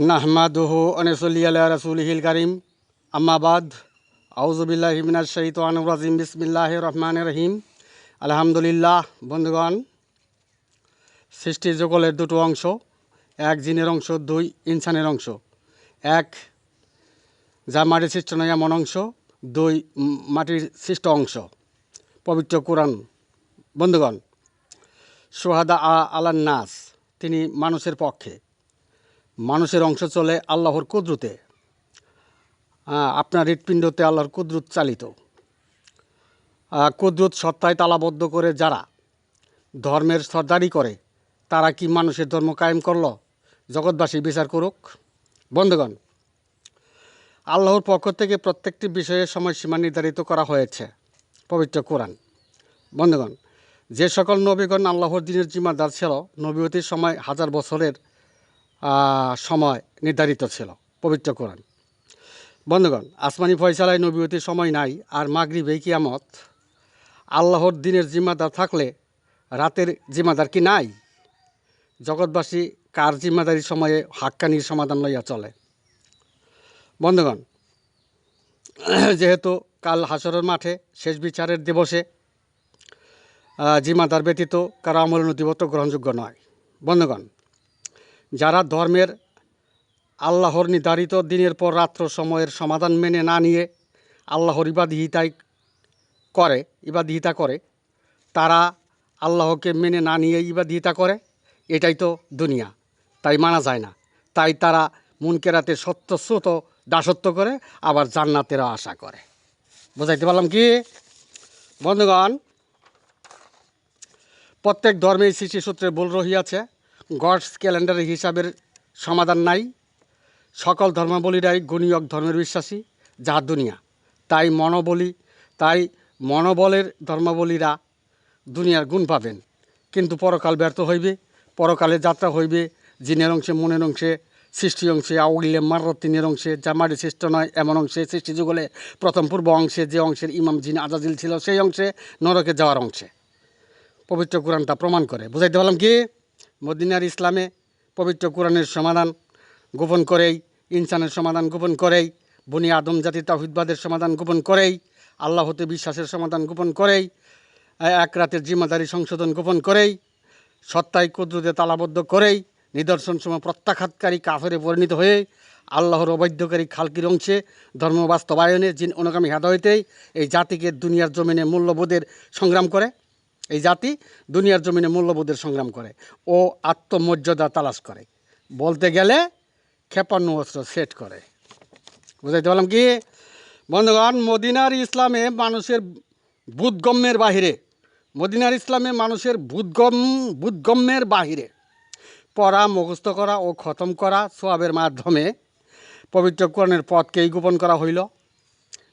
নাহমাদুহু অনসলি আল্লাহ রসুলহিল করিম। আম্মাবাদ আউজুবিল্লাহ হিমিনাজ শহীদান রাজিম। বিসমিল্লাহ রহমান রহিম। আলহামদুলিল্লাহ, বন্ধুগণ। সৃষ্টি যুগলের দুটো অংশ। এক জিনের অংশ, দুই ইনসানের অংশ। এক, যা মাটির সৃষ্ট নয়, এমন অংশ। দুই মাটির সৃষ্ট অংশ। পবিত্র কোরআন। বন্ধুগণ, সোহাদা আ আলান নাস তিনি মানুষের পক্ষে। মানুষের অংশ চলে আল্লাহর কুদরতে। আপনার হৃৎপিণ্ডতে আল্লাহর কুদরত চালিত। কুদরত সত্তায় তালাবদ্ধ করে যারা ধর্মের সর্দারি করে, তারা কি মানুষের ধর্ম কায়েম করল? জগৎবাসী বিচার করুক। বন্ধুগণ, আল্লাহর পক্ষ থেকে প্রত্যেকটি বিষয়ে সময়সীমা নির্ধারিত করা হয়েছে, পবিত্র কোরআন। বন্ধুগণ, যে সকল নবীগণ আল্লাহর দিনের জিম্মাদার ছিল নবীতির সময় হাজার বছরের সময় নির্ধারিত ছিল, পবিত্র কোরআন। বন্ধুগণ, আসমানি ফয়সালায় নবীতির সময় নাই, আর মাগরিবে কিয়ামত। আল্লাহর দিনের জিম্মাদার থাকলে রাতের জিম্মাদার কি নাই? জগৎবাসী কার জিম্মাদারির সময়ে হাক্কানির সমাধান লইয়া চলে? বন্ধুগণ, যেহেতু কাল হাসরের মাঠে শেষ বিচারের দিবসে জিম্মাদার ব্যতীত কারও আমল নথিপত্র গ্রহণযোগ্য নয়। বন্ধুগণ যারা ধর্মের আল্লাহর নির্ধারিত দিনের পর রাত্র সময়ের সমাধান মেনে না নিয়ে আল্লাহর ইবাদিহিতাই করে ইবাদিহিতা করে, তারা আল্লাহকে মেনে না নিয়ে ইবাদিহিতা করে, এটাই তো দুনিয়া। তাই মানা যায় না। তাই তারা মুনকেরাতে সত্য শ্রুত দাসত্ব করে, আবার জান্নাতেরও আশা করে। বোঝাইতে পারলাম কি? বন্ধুগণ, প্রত্যেক ধর্মেই সৃষ্টি সূত্রে ভুল রহিয়াছে। গডস ক্যালেন্ডার হিসাবের সমাধান নাই। সকল ধর্মাবলীরাই গুণীয়ক ধর্মের বিশ্বাসী যা দুনিয়া। তাই মনোবলী, তাই মনোবলের ধর্মাবলীরা দুনিয়ার গুণ পাবেন। কিন্তু পরকাল ব্যর্থ হইবে পরকালে যাত্রা হইবে, জিনের অংশে, মনের অংশে সৃষ্টি অংশে, আউলিলে মারতিনের অংশে জামারি সৃষ্ট নয়, এমন অংশে, সৃষ্টি যুগলে প্রথম পূর্ব অংশে, যে অংশের ইমাম জিন আজাজিল ছিল, সেই অংশে, নরকে যাওয়ার অংশে। পবিত্র কোরআন তা প্রমাণ করে। বুঝাইতে পারলাম কি? মদিনার ইসলামে পবিত্র কোরআনের সমাধান গোপন করেই, ইনসানের সমাধান গোপন করেই, বনি আদম জাতি তাহিদবাদের সমাধান গোপন করেই, আল্লাহ হতে বিশ্বাসের সমাধান গোপন করেই এক রাতের জিম্মাদারি সংশোধন গোপন করেই সত্তায় কুদ্রুতে তালাবদ্ধ করেই, নিদর্শন সময় প্রত্যাঘাতকারী কাফেরে পরিণত হয়ে, আল্লাহর অবৈধকারী খালকির অংশে ধর্ম বাস্তবায়নে, জিন অনুগামী হেদায়তেই এই জাতিকে দুনিয়ার জমিনে মূল্যবোধের সংগ্রাম করে। এই জাতি দুনিয়ার জমিনে মূল্যবোধের সংগ্রাম করে ও আত্মমর্যাদা তালাশ করে। বলতে গেলে ক্ষেপণ্য অস্ত্র সেট করে। বুঝাইতে পারলাম কি? বন্ধুগণ, মদিনার ইসলামে মানুষের বুধগম্যের বাহিরে, মদিনার ইসলামে মানুষের বুধগম, বুধগম্যের বাহিরে পড়া মুখস্থ করা ও খতম করা সোয়াবের মাধ্যমে পবিত্র কোরআনের পথকেই গোপন করা হইল।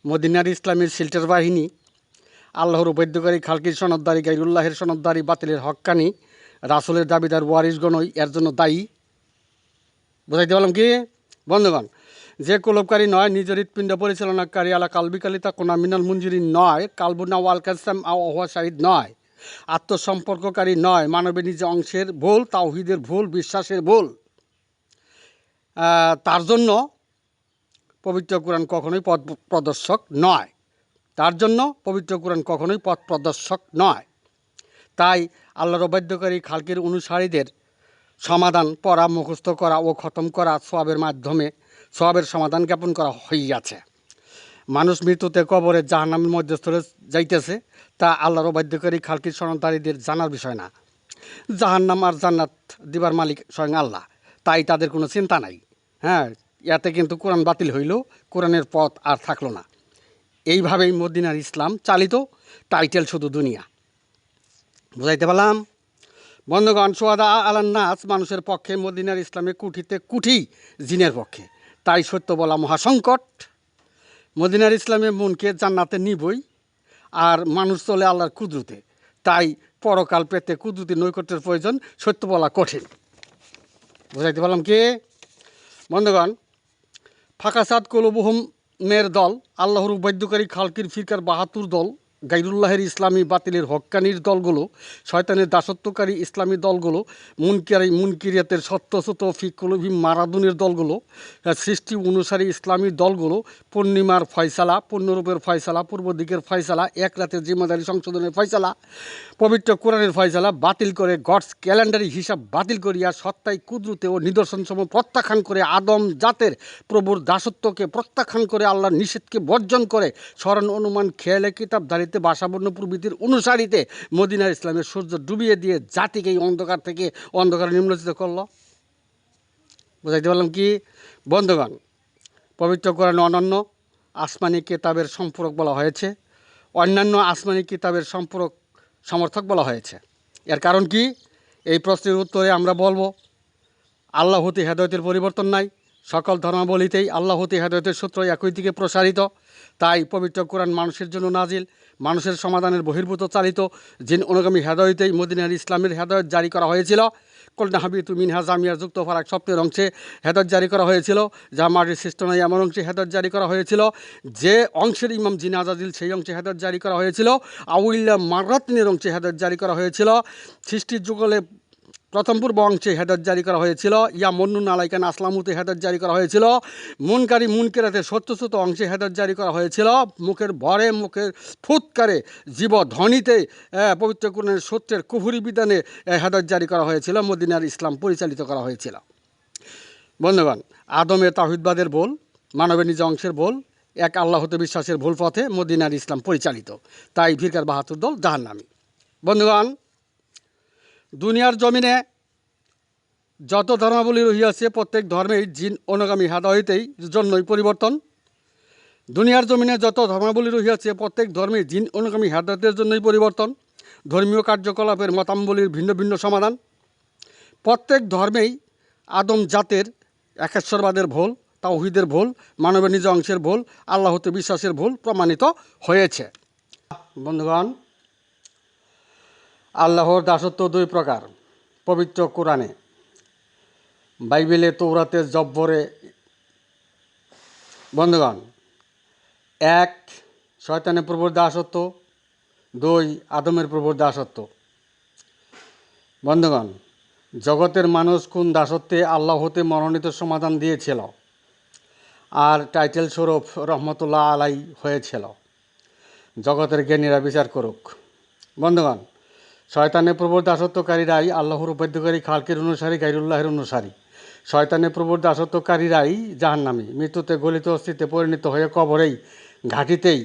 মদিনার ইসলামের শিল্টের বাহিনী আল্লাহর বৈদ্যকারী খালকির সনদদারি, গাইরুল্লাহের সনদদারি বাতিলের হক্কানি, রাসুলের দাবিদার ওয়ারিসগণই এর জন্য দায়ী। বুঝাইতে পারলাম কি? বন্ধুগণ, যে কুলবকারী নয়, নিজ হৃৎপিণ্ড পরিচালনাকারী আলা কালবিকালিতা কোনা মিনাল মঞ্জুরি নয়, কালবুনা ওয়াল কাসলাম আওয়া শাহিদ নয়। আত্মসম্পর্ককারী নয় মানবের নিজ অংশের ভুল, তাওহিদের ভুল, বিশ্বাসের ভুল। তার জন্য পবিত্র কোরআন কখনোই পথ প্রদর্শক নয়। তার জন্য পবিত্র কোরআন কখনোই পথ প্রদর্শক নয়। তাই আল্লাহর অবাধ্যকারী খালকির অনুসারীদের সমাধান পড়া, মুখস্থ করা ও খতম করা সবের মাধ্যমে সবের সমাধান জ্ঞাপন করা হইয়াছে। মানুষ মৃত্যুতে কবরে জাহান্নামের মধ্যস্থলে যাইতেছে তা আল্লাহর অবাধ্যকারী খালকির সনতারীদের জানার বিষয় না। জাহান্নাম আর জান্নাত দিবার মালিক স্বয়ং আল্লাহ, তাই তাদের কোনো চিন্তা নাই। হ্যাঁ ইয়াতে কিন্তু কোরআন বাতিল হইল কোরআনের পথ আর থাকল না। এইভাবেই মদিনার ইসলাম চালিত টাইটেল শুধু দুনিয়া। বুঝাইতে পারলাম? বন্ধুগণ সোয়াদা আলান্নাস মানুষের পক্ষে মদিনার ইসলামে কুঠিতে কুঠি জিনের পক্ষে। তাই সত্য বলা মহাসংকট মদিনার ইসলামে মনকে জান্নাতে নিবই আর মানুষ চলে আল্লাহর কুদরুতে। তাই পরকাল পেতে কুদরতি নৈকট্যের প্রয়োজন সত্য বলা কঠিন। বুঝাইতে পারলাম কি? বন্ধুগণ, ফাঁকাসাদ কলবুহমের দল আল্লাহর উবাদ্যকারী খালকির ফিরকার বাহাতুর দল। গাইরুল্লাহের ইসলামী বাতিলের হক্কানির দলগুলো, শয়তানের দাসত্বকারী ইসলামী দলগুলো মুনকিয়ারি মুনকিরিয়াতের সত্যসত ফিকুলভি মারাদুনের দলগুলো সৃষ্টি অনুসারী ইসলামী দলগুলো, পূর্ণিমার ফয়সালা, পূর্ণরূপের ফয়সালা, পূর্ব দিকের ফয়সালা, এক রাতের জিম্মাদারি সংশোধনের ফয়সালা, পবিত্র কোরআনের ফয়সালা, বাতিল করে গডস ক্যালেন্ডারি হিসাব বাতিল করিয়া সত্তায় কুদরতে ও নিদর্শনসমূহ প্রত্যাখ্যান করে আদম জাতের প্রভুর দাসত্বকে প্রত্যাখ্যান করে আল্লাহর নিষেধকে বর্জন করে স্মরণ, অনুমান, খেয়ালে কিতাব দাঁড়িতে বাসাবর্ণ প্রভৃতির অনুসারীতে মদিনার ইসলামের সূর্য ডুবিয়ে দিয়ে জাতিকে এই অন্ধকার থেকে অন্ধকারে নিম্নচিত করল। বুঝাইতে পারলাম কি? বন্ধুগণ, পবিত্র কোরআন অনন্য আসমানি কিতাবের সম্পূরক বলা হয়েছে। অন্যান্য আসমানি কিতাবের সম্পূরক সমর্থক বলা হয়েছে। এর কারণ কি? এই প্রশ্নের উত্তরে আমরা বলব আল্লাহ হতে হেদায়তের পরিবর্তন নাই। সকল ধর্মাবলিতেই আল্লাহ হতে হেদায়তের সূত্র একই দিকে প্রসারিত। তাই পবিত্র কোরআন মানুষের জন্য নাজিল। মানুষের সমাধানের বহির্ভূত চালিত জিন অনুগামী হেদায়তেই মদিনার ইসলামের হেদায়ত জারি করা হয়েছিল। কল্যাণ হাবিতু মিনহা জামিয়ার যুক্ত ফারাক স্বপ্নের অংশে হেদায়ত জারি করা হয়েছিল, যা মাটির সৃষ্ট নয় এমন অংশে হেদায়ত জারি করা হয়েছিল। যে অংশের ইমাম জিনা আজাদিল সেই অংশে হেদায়ত জারি করা হয়েছিল। আউল্লা মারাতিনের অংশে হেদায়ত জারি করা হয়েছিল। সৃষ্টির যুগলে প্রথম পূর্ব অংশে হেদায়ত জারি করা হয়েছিল। ইয়া মন্নুন আলাইকান আসলামুতে হেদায়ত জারি করা হয়েছিল। মুনকারি মুনকেরাতে সত্যসূত অংশে হেদায়ত জারি করা হয়েছিল। মুখের ভরে মুখের ফুৎকারে জীব ধ্বনিতে পবিত্র কোরআনের সত্যের কুহুরি বিধানে আহ, হেদায়ত জারি করা হয়েছিল। মদিনার ইসলাম পরিচালিত করা হয়েছিল। বন্ধুগণ আদমে তাহিদবাদের ভুল মানবের নিজ অংশের ভুল এক আল্লাহতে বিশ্বাসের ভুল পথে মদিনার ইসলাম পরিচালিত। তাই ভিরকার বাহাত্তর দল জাহান্নামী। বন্ধুগণ দুনিয়ার জমিনে যত ধর্মাবলী রহিয়াছে, প্রত্যেক ধর্মেই জিন অনুগামী হাদায়তেই জন্যই পরিবর্তন। দুনিয়ার জমিনে যত ধর্মাবলী রহিয়াছে, প্রত্যেক ধর্মে জিন অনুগামী হাদায়তের জন্যই পরিবর্তন। ধর্মীয় কার্যকলাপের মতাম্বলীর ভিন্ন ভিন্ন সমাধান। প্রত্যেক ধর্মেই আদম জাতের একেশ্বরবাদের ভুল, তাওহিদের ভুল, মানবের নিজ অংশের ভুল, আল্লাহতে বিশ্বাসের ভুল প্রমাণিত হয়েছে। বন্ধুগণ আল্লাহর দাসত্ব দুই প্রকার, পবিত্র কোরআনে। বাইবেলে তৌরাতে জব্বরে বন্ধুগণ, এক, শয়তানের প্রভুর দাসত্ব, দুই, আদমের প্রভুর দাসত্ব। বন্ধুগণ, জগতের মানুষ কোন দাসত্বে আল্লাহ হতে মনোনীত সমাধান দিয়েছিল? আর টাইটেল স্বরূপ রহমতুল্লাহ আলাই হয়েছিল। জগতের জ্ঞানীরা বিচার করুক। বন্ধুগণ শয়তানের প্রবর দাসত্বকারীরাই আল্লাহর উপাদ্যকারী খালকের অনুসারী, গাইরুল্লাহের অনুসারী। শয়তানের প্রবর দাসত্বকারীরাই জাহান্নামী। মৃত্যুতে গলিত অস্থিতে পরিণত হয়ে কবরেই, ঘাটিতেই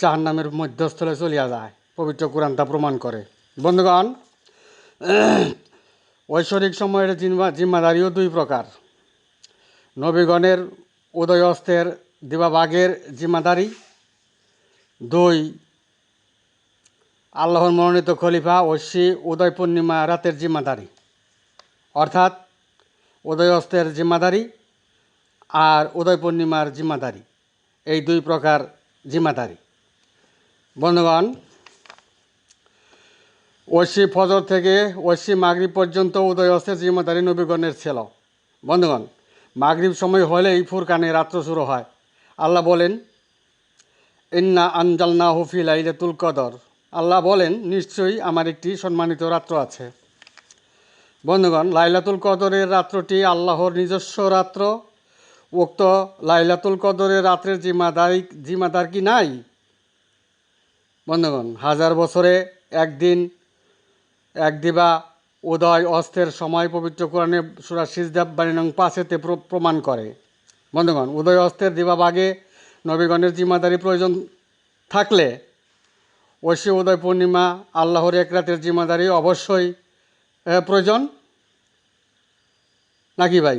জাহান্নামের মধ্যস্থলে চলিয়া যায়। পবিত্র কোরআন তা প্রমাণ করে। বন্ধুগণ, ঐশ্বরিক সময়ের জিম্মা জিম্মাদারিও দুই প্রকার। নবীগণের উদয় অস্তের দিবাবাগের জিম্মাদারি। দুই আল্লাহর মনোনীত খলিফা ঐশী উদয় পূর্ণিমা রাতের জিম্মাদারি। অর্থাৎ উদয় জিম্মাদারি আর উদয় পূর্ণিমার জিম্মাদারি। এই দুই প্রকার জিম্মাদারি। বন্ধুগণ, ঐশী ফজর থেকে ঐশী মাগরিব পর্যন্ত উদয় জিম্মাদারি নবীগণের ছিল। বন্ধুগণ, মাগরিব সময় হলে হলেই ফুরকানে রাত্র শুরু হয়। আল্লাহ বলেন, ইন্না আনজালনা হুফি লাইলাতুল কদর। আল্লাহ বলেন, নিশ্চয়ই আমার একটি সম্মানিত রাত্র আছে। বন্ধুগণ, লাইলাতুল কদরের রাত্রটি আল্লাহর নিজস্ব রাত্র। উক্ত লাইলাতুল কদরের রাত্রের জিম্মাদারি, জিম্মাদার কি নাই? বন্ধুগণ, হাজার বছরে একদিন, এক দিবা উদয় অস্তের সময় পবিত্র কোরআনে সুরা সিজদাব বাণীনং পাশেতে প্রমাণ করে। বন্ধুগণ, উদয় অস্তের দিবাবাগে নবীগণের জিম্মাদারি প্রয়োজন থাকলে ঐশী উদয় পূর্ণিমা, আল্লাহর এক রাতের জিম্মাদারি অবশ্যই প্রয়োজন? নাকি ভাই?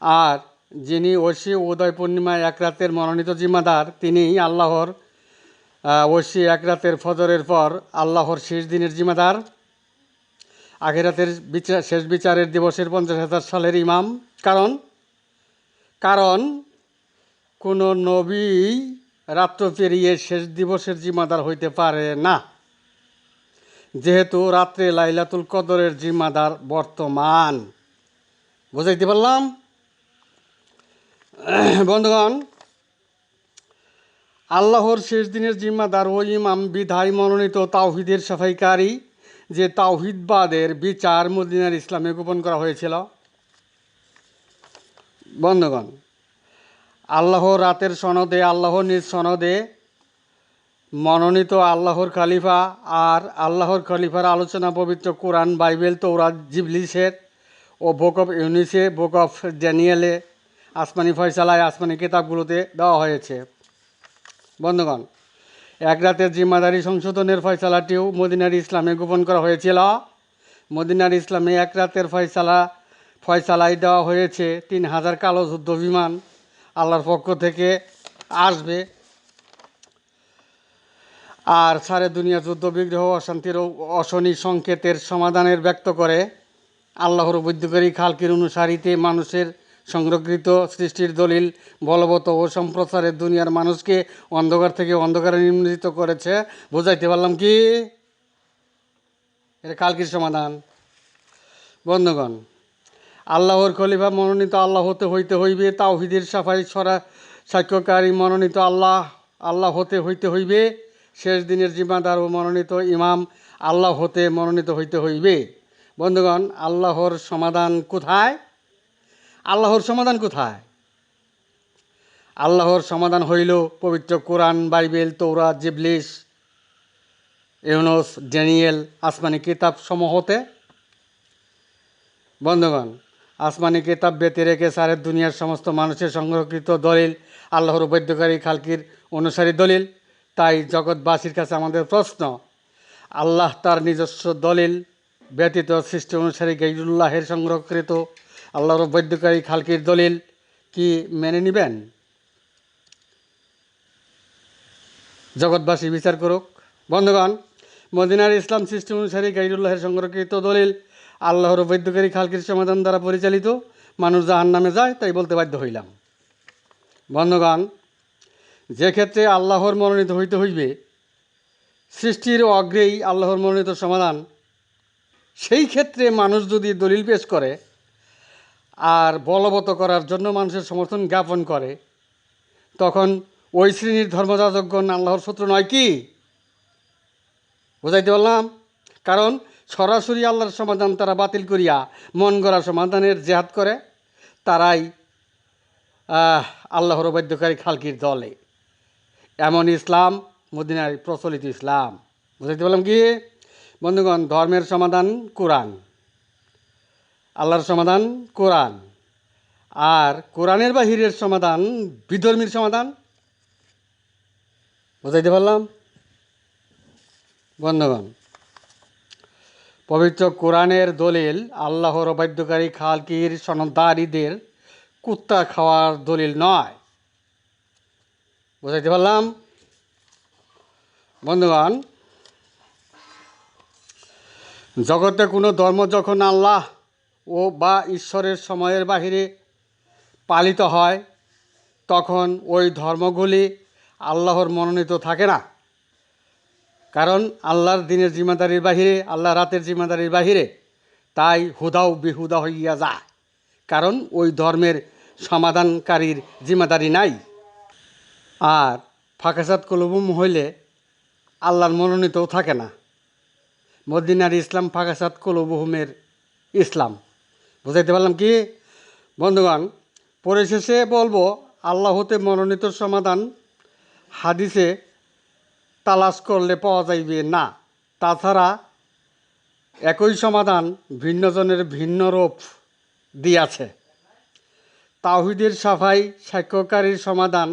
আর যিনি ঐশী উদয় পূর্ণিমা এক রাতের মনোনীত জিম্মাদার তিনি আল্লাহর ঐশী এক রাতের ফজরের পর আল্লাহর শেষ দিনের জিম্মাদার। আখেরাতের বিচার শেষ বিচারের দিবসের পঞ্চাশ হাজার সালের ইমাম। কারণ? কারণ কোনো নবী রাত্র পেরিয়ে শেষ দিবসের জিম্মাদার হইতে পারে না। যেহেতু রাত্রে লাইলাতুল কদরের জিম্মাদার বর্তমান। বুঝাইতে পারলাম? বন্ধুগণ, আল্লাহর শেষ দিনের জিম্মাদার ও ইমাম বিধায় মনোনীত তাওহিদের সাফাইকারী যে তাওহিদবাদের বিচার মদিনার ইসলামে গোপন করা হয়েছিল। বন্ধগণ আল্লাহ রাতের সনদে, আল্লাহ নিজ সনদে মনোনীত আল্লাহর খলিফা আর আল্লাহর খলিফার আলোচনা পবিত্র কোরআন, বাইবেল তৌরাত জিবলিসের ও বুক অফ ইউনিসে, বুক অফ ড্যানিয়েলে, আসমানি ফয়সালায়, আসমানি কিতাবগুলোতে দেওয়া হয়েছে। বন্ধুগণ, এক রাতের জিম্মাদারি সংশোধনের ফয়সালাটিও মদিনার ইসলামে গোপন করা হয়েছিল। মদিনার ইসলামে এক রাতের ফয়সালা, ফয়সালায় দেওয়া হয়েছে তিন হাজার কালো যুদ্ধ বিমান আল্লাহর পক্ষ থেকে আসবে। আর সারে দুনিয়া যুদ্ধ, বিগ্রহ, অশান্তির অশনি সংকেতের সমাধানের ব্যক্ত করে আল্লাহর বৈদ্যকারী খালকির অনুসারীতে মানুষের সংরক্ষিত সৃষ্টির দলিল, বলবৎ ও সম্প্রচারের দুনিয়ার মানুষকে অন্ধকার থেকে অন্ধকারে নিম্নিত করেছে। বোঝাইতে পারলাম কি? এটা কালকির সমাধান। বন্ধুগণ আল্লাহর খলিফা মনোনীত আল্লাহ হতে হইতে হইবে, তাওহিদের সাফাই সরা সাক্ষ্যকারী মনোনীত আল্লাহ আল্লাহ হতে হইতে হইবে, শেষ দিনের জিম্মাদার ও মনোনীত ইমাম আল্লাহ হতে মনোনীত হইতে হইবে। বন্ধুগণ, আল্লাহর সমাধান কোথায়? আল্লাহর সমাধান কোথায়? আল্লাহর সমাধান হইল পবিত্র কোরআন, বাইবেল তৌরা জিবলিস, ইউনুস, ড্যানিয়েল আসমানি কিতাব সমূহতে বন্ধুগণ আসমানি কিতাব বেতে রেখে সারের দুনিয়ার সমস্ত মানুষের সংরক্ষিত দলিল, আল্লাহর বৈদ্যকারী খালকির অনুসারী দলিল। তাই জগৎবাসীর কাছে আমাদের প্রশ্ন, আল্লাহ তার নিজস্ব দলিল ব্যতীত সৃষ্টি অনুসারী গাইরুল্লাহের সংরক্ষিত আল্লাহর বৈদ্যকারী খালকির দলিল কি মেনে নেবেন? জগৎবাসী বিচার করুক। বন্ধুগণ, মদিনার ইসলাম সৃষ্টি অনুসারী গাইরুল্লাহের সংরক্ষিত দলিল আল্লাহর বৈদ্যকারী খালকির সমাধান দ্বারা পরিচালিত। মানুষ জাহান নামে যায়, তাই বলতে বাধ্য হইলাম। বন্ধুগণ, যে ক্ষেত্রে আল্লাহর মনোনীত হইতে হইবে, সৃষ্টির অগ্রেই আল্লাহর মনোনীত সমাধান। সেই ক্ষেত্রে মানুষ যদি দলিল পেশ করে আর বলবৎ করার জন্য মানুষের সমর্থন জ্ঞাপন করে, তখন ওই শ্রেণির ধর্মযাজকগণ আল্লাহর শত্রু নয় কি? বুঝাইতে পারলাম? কারণ সরাসরি আল্লাহর সমাধান তারা বাতিল করিয়া মন গড়া সমাধানের জেহাদ করে, তারাই আল্লাহর বাধ্যকারী খালকির দলে। এমন ইসলাম মদিনার প্রচলিত ইসলাম। বুঝাইতে পারলাম কি? বন্ধুগণ, ধর্মের সমাধান কোরআন। আল্লাহর সমাধান কোরআন। আর কোরআনের বাহিরের সমাধান বিধর্মীর সমাধান। বুঝাইতে পারলাম? বন্ধুগণ পবিত্র কোরআনের দলিল, আল্লাহর অবাধ্যকারী খালকির সনদারীদের কুত্তা খাওয়ার দলিল নয়। বুঝাইতে পারলাম? বন্ধুগণ, জগতে কোনো ধর্ম যখন আল্লাহ ও বা ঈশ্বরের সময়ের বাহিরে পালিত হয়, তখন ওই ধর্মগুলি আল্লাহর মনোনীত থাকে না। কারণ আল্লাহর দিনের জিম্মাদারির বাহিরে, আল্লাহ রাতের জিম্মাদারির বাহিরে তাই হুদাও বেহুদা হইয়া যায়। কারণ ওই ধর্মের সমাধানকারীর জিম্মাদারি নাই। আর ফাঁকাসাত কলবুম হইলে আল্লাহর মনোনীতও থাকে না। মদিনার ইসলাম ফাঁকাসাত কলবুহুমের ইসলাম। বুঝাইতে পারলাম কি? বন্ধুগণ পরিশেষে বলব আল্লাহ হতে মনোনীত সমাধান হাদিসে তালাশ করলে পাওয়া যাইবে? না। তাছাড়া একই সমাধান ভিন্নজনের ভিন্ন রূপ দিয়াছে। তাহিদের সাফাই সাক্ষ্যকারীর সমাধান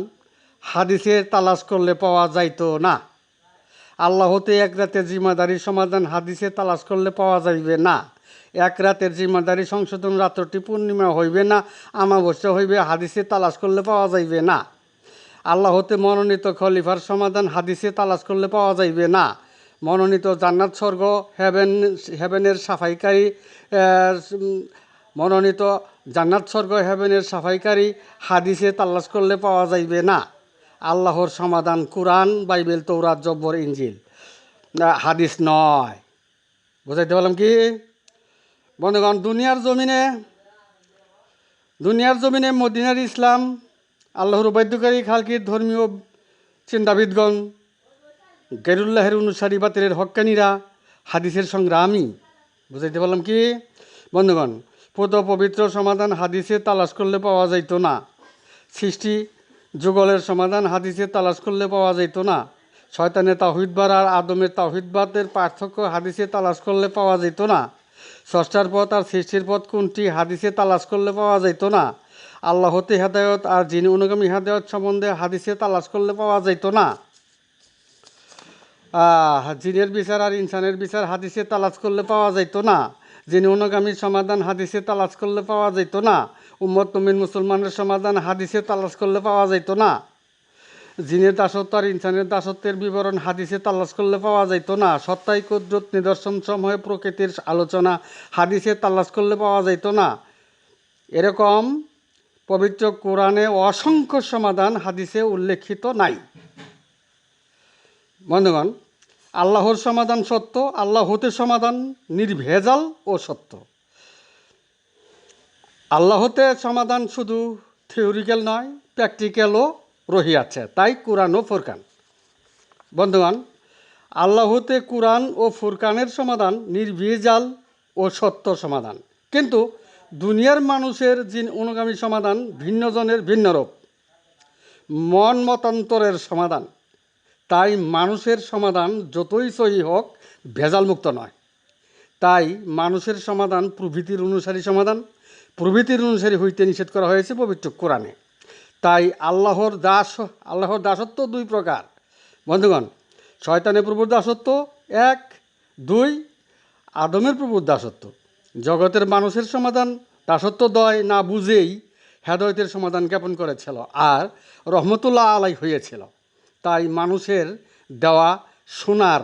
হাদিসে তালাশ করলে পাওয়া যাইত না। আল্লাহ হতে এক রাতের জিম্মাদারি সমাধান হাদিসে তালাশ করলে পাওয়া যাইবে না। এক রাতের জিম্মাদারি সংশোধন রাত্রটি পূর্ণিমা হইবে না, আমাবস্যা হইবে, হাদিসে তালাশ করলে পাওয়া যাইবে না। আল্লাহ হতে মনোনীত খলিফার সমাধান হাদিসে তালাশ করলে পাওয়া যাইবে না। মনোনীত জান্নাত স্বর্গ হেভেন হেভেনের সাফাইকারী মনোনীত জান্নাত স্বর্গ হেভেনের সাফাইকারী হাদিসে তালাশ করলে পাওয়া যাইবে না। আল্লাহর সমাধান কোরআন, বাইবেল তৌরাত জব্বর ইঞ্জিল হাদিস নয়। বুঝাইতে পারলাম কি? বন্ধুগণ, দুনিয়ার জমিনে দুনিয়ার জমিনে মদিনার ইসলাম আল্লাহর বাধ্যকারী খালকির ধর্মীয় চিন্তাবিদগণ, গেরুল্লাহের অনুসারী বাতিলের হক্কানিরা হাদিসের সংগ্রামী বুঝাইতে পারলাম কি? বন্ধুগণ, পদ পবিত্র সমাধান হাদিসে তালাশ করলে পাওয়া যাইত না। সৃষ্টি যুগলের সমাধান হাদিসে তালাশ করলে পাওয়া যাইত না। শয়তানের তাহিদবার আর আদমের তাহিদবাদের পার্থক্য হাদিসে তালাশ করলে পাওয়া যেত না। ষষ্ঠার পথ আর সৃষ্টির পথ কোনটি হাদিসে তালাশ করলে পাওয়া যেত না। আল্লাহ হতে হেদায়ত আর যিনি অনুগামী হেদায়ত সম্বন্ধে হাদিসে তালাশ করলে পাওয়া যাইত না। জিনের বিচার আর ইনসানের বিচার হাদিসে তালাশ করলে পাওয়া যাইত না। যিনি অনুগামীর সমাধান হাদিসে তালাশ করলে পাওয়া যাইত না। উম্মত নমিন মুসলমানের সমাধান হাদিসে তালাশ করলে পাওয়া যাইত না। জিনের দাসত্ব আর ইনসানের দাসত্বের বিবরণ হাদিসে তালাশ করলে পাওয়া যাইত না। সত্তাই কুদরত নিদর্শন সময় প্রকৃতির আলোচনা হাদিসে তালাশ করলে পাওয়া যাইত না। এরকম পবিত্র কোরআনে অসংখ্য সমাধান হাদিসে উল্লেখিত নাই। বন্ধুগণ, আল্লাহর সমাধান সত্য, আল্লাহ হতে সমাধান নির্ভেজাল ও সত্য। আল্লাহতে সমাধান শুধু থিওরিক্যাল নয়, প্র্যাকটিক্যালও রহিয়াছে, তাই কোরআন ও ফুরকান। বন্ধুগণ আল্লাহতে কোরআন ও ফুরকানের সমাধান নির্ভেজাল ও সত্য সমাধান। কিন্তু দুনিয়ার মানুষের জিন অনুগামী সমাধান ভিন্নজনের ভিন্ন রূপ মন মতান্তরের সমাধান। তাই মানুষের সমাধান যতই সহি হোক, ভেজালমুক্ত নয়। তাই মানুষের সমাধান প্রভৃতির অনুসারী সমাধান। প্রভৃতির অনুসারী হইতে নিষেধ করা হয়েছে পবিত্র কোরআনে। তাই আল্লাহর দাস, আল্লাহর দাসত্ব দুই প্রকার। বন্ধুগণ, শয়তানের প্রভুর দাসত্ব এক, দুই, আদমের প্রভুর দাসত্ব। জগতের মানুষের সমাধান দাসত্ব দয় না বুঝেই হেদয়তের সমাধান জ্ঞাপন করেছিল আর রহমতুল্লাহ আলাই হয়েছিল। তাই মানুষের দেওয়া সোনার,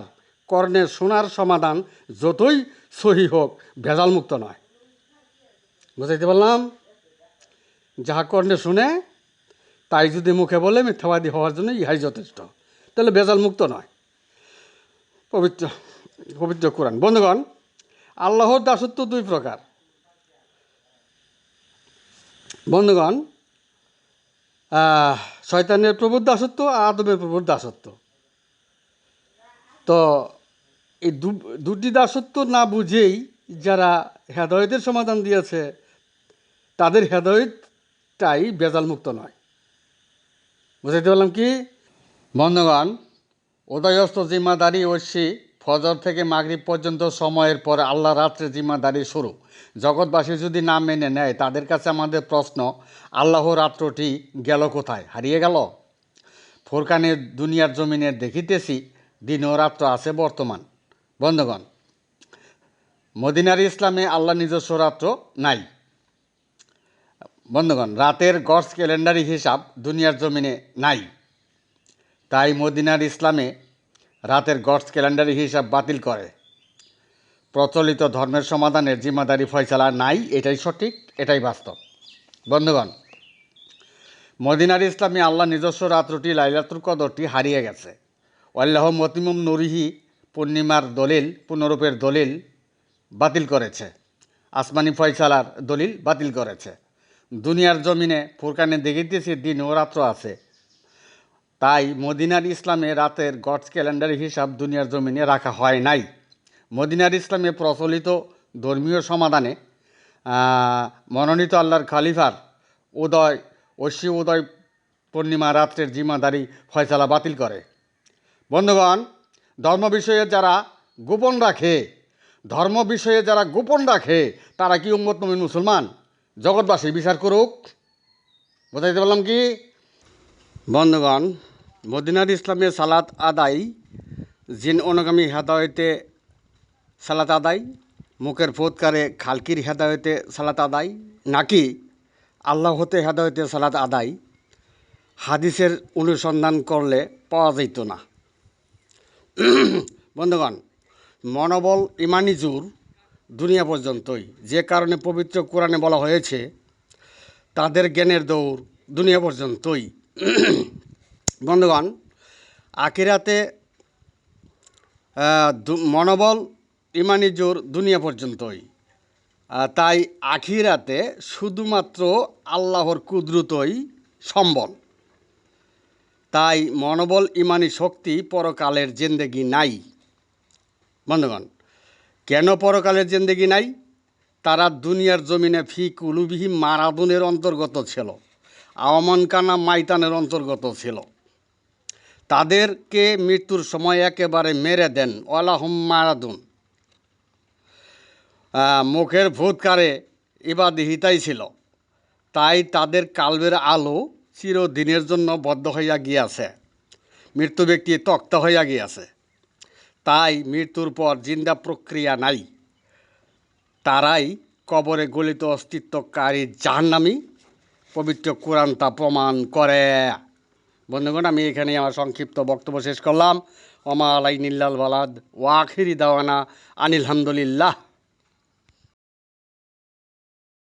কর্ণের সোনার সমাধান যতই সহি হোক, ভেজালমুক্ত নয়। বুঝাইতে পারলাম? যাহা কর্ণে শুনে, তাই যদি মুখে বলে মিথ্যাবাদী হওয়ার জন্য ইহাই যথেষ্ট। তাহলে ভেজালমুক্ত নয়। পবিত্র পবিত্র কোরআন। বন্ধুগণ আল্লাহর দাসত্ব দুই প্রকার। বন্ধুগণ শয়তানের প্রভুর দাসত্ব আর আদমের প্রভুর দাসত্ব। তো এই দুটি দাসত্ব না বুঝেই যারা হেদায়তের সমাধান দিয়েছে, তাদের হেদায়তটাই বেজালমুক্ত নয়। বুঝাইতে পারলাম কি? বন্ধুগণ উদয়স্ত জিম্মাদারি ঐশী ফজর থেকে মাগরিব পর্যন্ত সময়ের পর আল্লাহ রাত্রে জিম্মাদারি শুরু। জগৎবাসী যদি না মেনে নেয়, তাদের কাছে আমাদের প্রশ্ন, আল্লাহ রাত্রটি গেল কোথায়? হারিয়ে গেল? ফোরকানের দুনিয়ার জমিনে দেখিতেছি দিন ও রাত্র আছে বর্তমান। বন্ধগণ, মদিনার ইসলামে আল্লাহ নিজস্ব রাত্র নাই। বন্ধগণ, রাতের গডস ক্যালেন্ডারি হিসাব দুনিয়ার জমিনে নাই। তাই মদিনার ইসলামে রাতের গডস ক্যালেন্ডারি হিসাব বাতিল করে। প্রচলিত ধর্মের সমাধানের জিম্মাদারি ফয়সালা নাই, এটাই সঠিক, এটাই বাস্তব। বন্ধুগণ, মদিনার ইসলামী আল্লাহ নিজস্ব রাত্রটি, লাইলাতুল কদরটি হারিয়ে গেছে। আল্লাহ মতিমুম নুরিহি পূর্ণিমার দলিল, পুনরূপের দলিল বাতিল করেছে। আসমানি ফয়সালার দলিল বাতিল করেছে। দুনিয়ার জমিনে ফুরকানে দেখিতেছি দিন ও রাত্র আছে। তাই মদিনার ইসলামে রাতের গডস ক্যালেন্ডার হিসাব দুনিয়ার জমিনে রাখা হয় নাই। মদিনার ইসলামে প্রচলিত ধর্মীয় সমাধানে মনোনীত আল্লাহর খালিফার উদয় ঐশী উদয় পূর্ণিমা রাত্রের জিম্মাদারি ফয়সালা বাতিল করে। বন্ধুগণ, ধর্ম বিষয়ে যারা গোপন রাখে, ধর্ম বিষয়ে যারা গোপন রাখে, তারা কি উম্মত নবীন মুসলমান? জগৎবাসী বিচার করুক। বোঝাইতে পারলাম কি? বন্ধুগণ মদিনার ইসলামে সালাত আদায়, জিন অনুগামী হেদায়তে সালাত আদায়, মুখের ফোৎকারে খালকির হেদায়তে সালাত আদায়, নাকি আল্লাহ হতে হেদায়তে সালাত আদায়, হাদিসের অনুসন্ধান করলে পাওয়া যেত না। বন্ধুগণ, মনোবল ইমানি জোর দুনিয়া পর্যন্তই। যে কারণে পবিত্র কোরআনে বলা হয়েছে, তাদের জ্ঞানের দৌড় দুনিয়া পর্যন্তই। বন্ধুগণ আখিরাতে মনোবল ইমানি জোর দুনিয়া পর্যন্তই। তাই আখিরাতে শুধুমাত্র আল্লাহর কুদরতই সম্বল। তাই মনোবল ইমানি শক্তি পরকালের জিন্দেগি নাই। বন্ধুগণ, কেন পরকালের জিন্দেগি নাই? তারা দুনিয়ার জমিনে ফি কুলুবিহি মারাদুনের অন্তর্গত ছিল। আওয়ামন কানা মাইতানের অন্তর্গত ছিল। তাদেরকে মৃত্যুর সময় একেবারে মেরে দেন। ওয়ালাহুম মারাদুন মুখের ভূতকারে ইবাদি হিতাই ছিল। তাই তাদের কালবের আলো চিরদিনের জন্য বদ্ধ হইয়া গিয়াছে। মৃত্যু ব্যক্তি তক্ত হইয়া গিয়াছে। তাই মৃত্যুর পর জিন্দা প্রক্রিয়া নাই। তারাই কবরে গলিত অস্তিত্বকারী জাহান্নামী পবিত্র কোরআন তা প্রমাণ করে। বন্ধুগণ, আমি এখানে আমার সংক্ষিপ্ত বক্তব্য শেষ করলাম। ওমা আলাই নিল্লাল বালাদ ওয়াখিরি দাওয়ানা আনিল হামদুলিল্লাহ